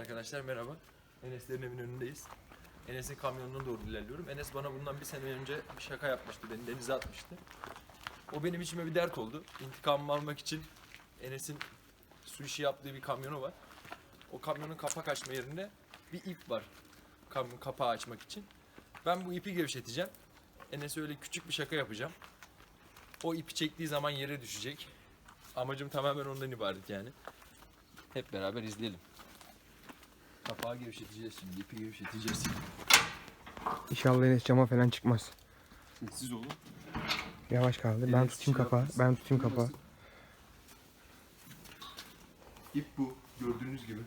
arkadaşlar merhaba. Enes'lerin evinin önündeyiz. Enes'in kamyonuna doğru ilerliyorum. Enes bana bundan bir sene önce bir şaka yapmıştı. Beni denize atmıştı. O benim içime bir dert oldu. İntikamımı almak için Enes'in su işi yaptığı bir kamyonu var. O kamyonun kapak açma yerinde bir ip var. Kam kapağı açmak için. Ben bu ipi gevşeteceğim. Enes'e öyle küçük bir şaka yapacağım. O ipi çektiği zaman yere düşecek. Amacım tamamen ondan ibaret yani. Hep beraber izleyelim. Kapağı gevşeteceğiz şimdi, ipi gevşeteceğiz. İnşallah Enes cama falan çıkmaz. Sessiz olun. Yavaş kaldı. Ben Enes tutayım şey kapağı. yapmasın. Ben tutayım kapağı. İp bu, gördüğünüz gibi.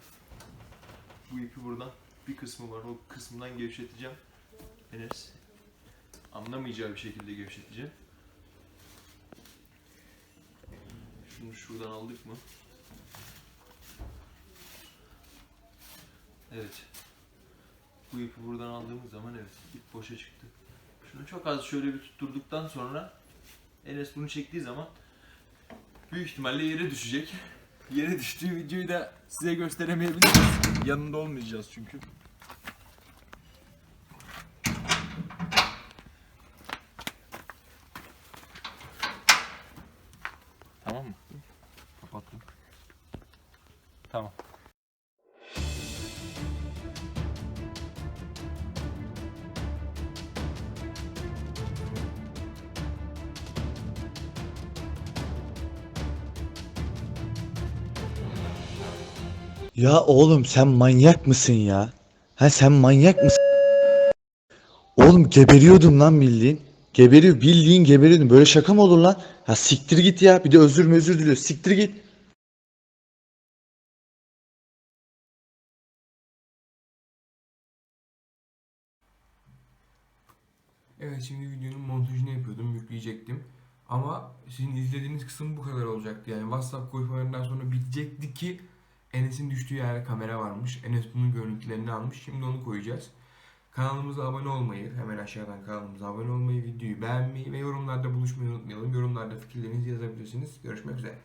Bu ipi buradan bir kısmı var, o kısmından gevşeteceğim. Enes anlamayacağı bir şekilde gevşeteceğim. Şunu şuradan aldık mı? Evet. Bu ipi buradan aldığımız zaman evet ip boşa çıktı. Şunu çok az şöyle bir tutturduktan sonra Enes bunu çektiği zaman büyük ihtimalle yere düşecek. Yere düştüğü videoyu da size gösteremeyebiliriz. Yanında olmayacağız çünkü. Tamam mı? Kapattım. Tamam. Ya oğlum sen manyak mısın ya? Ha sen manyak mısın? Oğlum geberiyordum lan bildiğin. Geberiyor bildiğin geberiyordum. Böyle şaka mı olur lan? Ha siktir git ya. Bir de özür mü özür diliyor. Siktir git. Evet şimdi videonun montajını yapıyordum. Yükleyecektim. Ama sizin izlediğiniz kısım bu kadar olacaktı. Yani WhatsApp konuşmalarından sonra bitecekti ki Enes'in düştüğü yerde kamera varmış. Enes bunun görüntülerini almış. Şimdi onu koyacağız. Kanalımıza abone olmayı, hemen aşağıdan kanalımıza abone olmayı, videoyu beğenmeyi ve yorumlarda buluşmayı unutmayalım. Yorumlarda fikirlerinizi yazabilirsiniz. Görüşmek üzere.